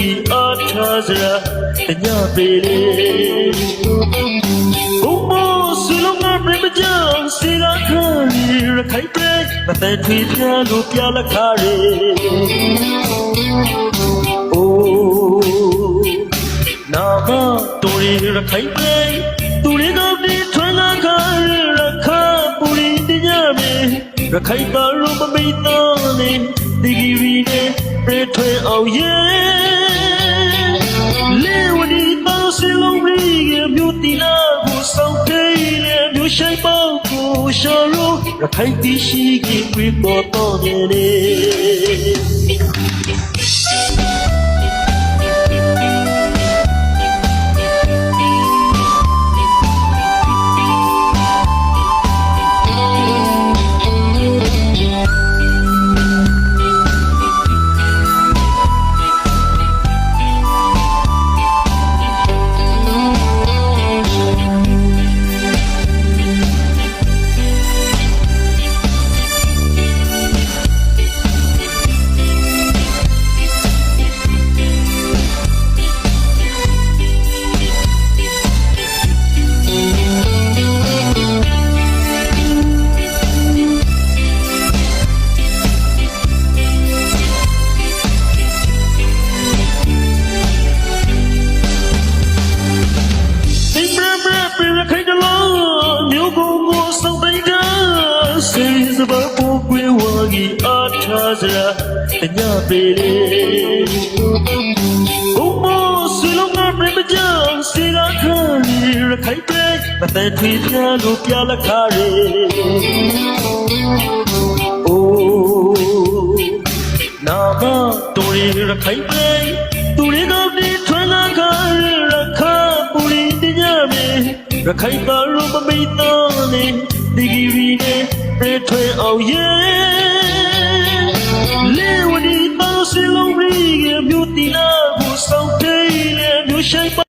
ကြီးအားထားစရာတညပေလေဘုံမဆွေလုံးကပြမကြောင်စေကခါလီရခိုင်ပဲမတန်ထွေပြလို့ပြလက်ခါရေအိုးနာမတော်ရရခိုင်ပဲသူတွေကဒီထွန်းလာခါရခါပူရီတညမေရခိုင်ပါလို့မမိတ်တော့နေဒီဂီရီနဲ့ပြထွေအောင်ရဲ့ ရဲ့မြို့ရှိုင်ပေါကိုရှော်ရိုရခိုင်တီရှိကြီးပြီး တ်စပါပူကွေဝါကြီးအားထားစရာတညပေလေဘုံမဆွေလုံးကပြမကြောင်စေကခါလီရခိုင်ပဲမတန်ထွေပြလို့ပြလက်ခါရေအိုးနာမတော်ရရခိုင်ပဲသူတွေကဒီထွန်းလာခါရခါပူရီတညမေရခိုင်ပါလို့မမိတ်တော့နေဒီဂီရီနဲ့ ပေးထွေအောင်ရေလေဝဒီပါစလုံးရီရဲ့မြို့တီလာကိုစောင့်တိတ်လေမြို့ရှိ